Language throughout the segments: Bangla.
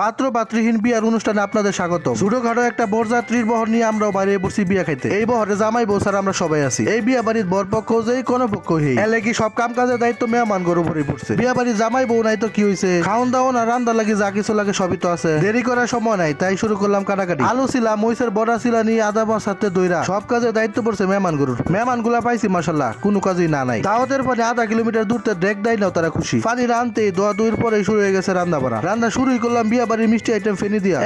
পাত্র পাত্রীহীন বিয়ার অনুষ্ঠানে আপনাদের স্বাগত ছোটখাটো একটা বরযাত্রীর বহর নিয়ে আমরাও বাইরে বসছি বিয়া খাইতে। এই বহরে জামাই বউ আমরা সবাই আছি। এই বিয়া বাড়ির বর পক্ষ যেই কোনো পক্ষ এলে কি সব কাম কাজের দায়িত্ব মেহমান গরু ভরে পড়ছে। বিয়া বাড়ির জামাই বউ নাই তো কি হয়েছে খাওন দাওন আর রান্দা লাগি যা কিছু লাগে সবই তো আছে। দেরি করার সময় নাই, তাই শুরু করলাম কাটাকাটি। আলু ছিলাম মহিষের বড়া ছিলা নিয়ে আদা সাথে দইরা। সব কাজের দায়িত্ব পড়ছে মেহমান গরুর মেহমানগুলা পাইছি মাসাল্লাহ কোনো কাজই না নাই। দাওয়াতের পরে আধা কিলোমিটার দূরতে ডেক দেয় নাও তারা খুশি। পানি রানতে দোয়া দুইয়ের পরে শুরু হয়ে গেছে রান্না বাড়া রান্না শুরুই করলাম বিয়া মিষ্টি আইটেম ফেনি দিয়া।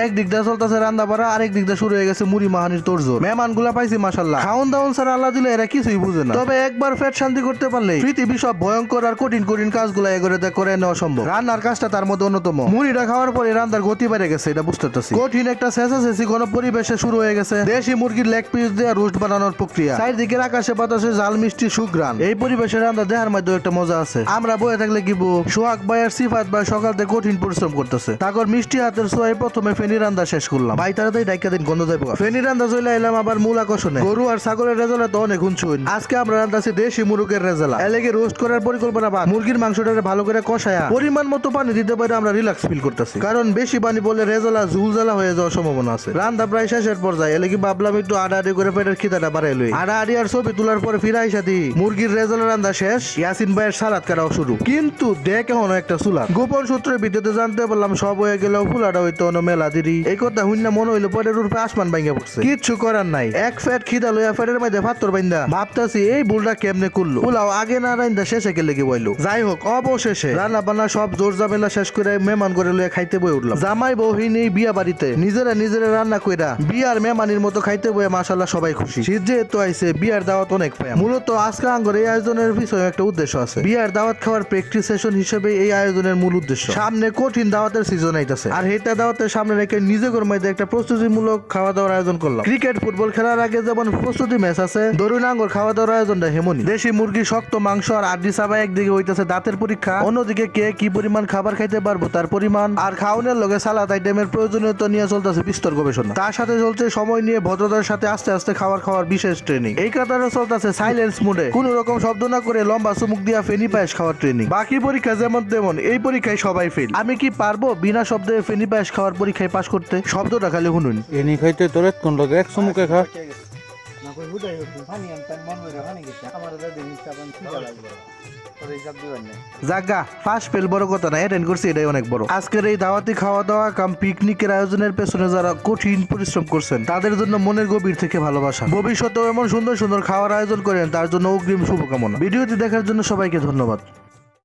চলতেছে রান্না বাড়া, আরেক শুরু হয়ে গেছে মুড়ি মাহানির মেহমানগুলা পাইছি মাসাল্লাহ খাওন দাওন ছাড়া আল্লাহ দিলে এরা কিছুই বুঝে না। তবে একবার শান্তি করতে পারলে পৃথিবী সব ভয়ঙ্কর আর কঠিন কঠিন এগরে করে নেওয়া সম্ভব। রান্নার কাজটা তার মধ্যে অন্যতম। মুড়িটা খাওয়ার পরে রান্নার গতি বেড়ে গেছে, এটা বুঝতে পারছি কঠিন একটা শেষা শেষি কোন পরিবেশে শুরু হয়ে গেছে। দেশি মুরগির লেগ পিস দিয়ে রোস্ট বানানোর প্রক্রিয়া। চারিদিকের আকাশে বাতাসে জাল মিষ্টি সুগ্রান এই পরিবেশে রান্না দেহার মধ্যে একটা মজা আছে। আমরা বয়ে থাকলে কি সোহাগ ভাই সিফাত ভাই সকাল থেকে কঠিন পরিশ্রম করতেছে। তারপর মিষ্টি হাতের সোয়াই প্রথমে ফেনি রান্দা শেষ করলাম। ভাই, তাড়াতাড়ি ডাইকা দিন, গন্ধ দেবো। ফেনি রান্দা চলে এলাম আবার মূল আকর্ষণে। গরু আর ছাগলের রেজালা তো অনেক হুনছুন আজকে আমরা রান্দাছি দেশি মুরগের রেজালা এলেগে রোস্ট করার পরিকল্পনা বা মুরগির মাংসটারে ভালো করে কষায়া পরিমাণ মতো পানি দিতে পারে আমরা রিল্যাক্স ফিল করতেছি। কারণ বেশি পানি বলে রেজালা ঝুলজালা হয়ে যাওয়ার সম্ভাবনা আছে। রান্দা প্রায় শেষের পর্যায়ে। এলে কি ভাবলাম একটু আড়াআড়ি করে পেটের খিদাটা বাড়াই লই। আড়াআড়ি আর ছবি তোলার পরে ফিরাই সাথে মুরগির রেজালা রান্দা শেষ। ইয়াসিন ভাইয়ের সালাদ কাটাও শুরু। কিন্তু দেখ এখনও একটা সুলা গোপন সূত্রে ভিত্তিতে জানতে পারলাম, সব হয়ে গেলেও ফুলাটা হইতো অন্য মেলা দিরি এই কথা হুন্না মনে হইল পরের রূপে আসমান ভাঙ্গা পড়ছে। কিচ্ছু করার নাই। এক ফ্যাট খিদা লইয়া ফ্যাটের মধ্যে ফাত্তর বাইন্দা। ভাবতাছি এই বুলটা কেমনে করল পোলাও আগে না রাইন্দা, শেষে কি বইলো। যাই হোক, অবশেষে রান্না বান্না সব জোর জামেলা শেষ করে মেহমান করে লইয়া খাইতে বই উঠলাম। জামাই বহিন এই বিয়া বাড়িতে। নিজেরা নিজেরা রান্না কইরা বিয়ার মেহমানির মতো খাইতে বয়ে মাসাল্লাহ সবাই খুশি। শীত যেহেতু আইছে, বিয়ার দাওয়াত অনেক পায় মূলত আজকে আঙ্গর এই আয়োজনের পিছনে একটা উদ্দেশ্য আছে। বিয়ার দাওয়াত খাওয়ার প্র্যাকটিস সেশন হিসেবে এই আয়োজনের মূল উদ্দেশ্য। সামনে কঠিন দাওয়াতের সিজন আইতাছে। আর হেটা দাওয়াতে সামনে রেখে নিজে গরমাইতে একটা প্রস্তুতিমূলক খাওয়া দাওয়ার আয়োজন করলাম। ক্রিকেট, ফুটবল খেলার আগে যেমন প্রস্তুতি ম্যাচ আছে দরুন আঙ্গর খাওয়া দাওয়ার আয়োজনটা হেমনি। দেশি মুরগি, শক্ত মাংস আর আড্ডি সাবা একদিকে হইতেছে দাঁতের পরীক্ষা, অন্যদিকে কে কি পরিমাণ খাবার খাইতে পারব তার পরিমাণ, আর খাওয়ানোর লগে সালাদ আইটেমের প্রয়োজনীয়তা নিয়ে চলতেছে বিস্তর গবেষণা। তার সাথে চলছে সময় নিয়ে ভদ্রতার সাথে আস্তে আস্তে খাবার খাওয়ার বিশেষ ট্রেনিং এই কাতারে চলতেছে সাইলেন্স মুডে কোন রকম শব্দ না করে লম্বা চুমুক দিয়া ফেনি পায়েস খাওয়ার ট্রেনিং বাকি পরীক্ষা যেমন তেমন, এই পরীক্ষায় সবাই ফেল আমি কি পারব? বিনা শব্দে ফেনি পায়েস খাওয়ার পরীক্ষায় পাশ করতে শব্দটা খালি শুনুন। এনি খাইতে তোরে কোন লগে এক চুমুকে খা। মন জাগা ফার্স্ট ফেল বড় কথা না অ্যাটেন্ড করছি এটাই অনেক বড়। আজকের এই দাওয়াতি খাওয়া দাওয়া কাম পিকনিকের আয়োজনের পেছনে যারা কঠিন পরিশ্রম করছেন তাদের জন্য মনের গভীর থেকে ভালোবাসা। ভবিষ্যতেও এমন সুন্দর সুন্দর খাওয়ার আয়োজন করেন তার জন্য অগ্রিম শুভকামনা। ভিডিওটি দেখার জন্য সবাইকে ধন্যবাদ।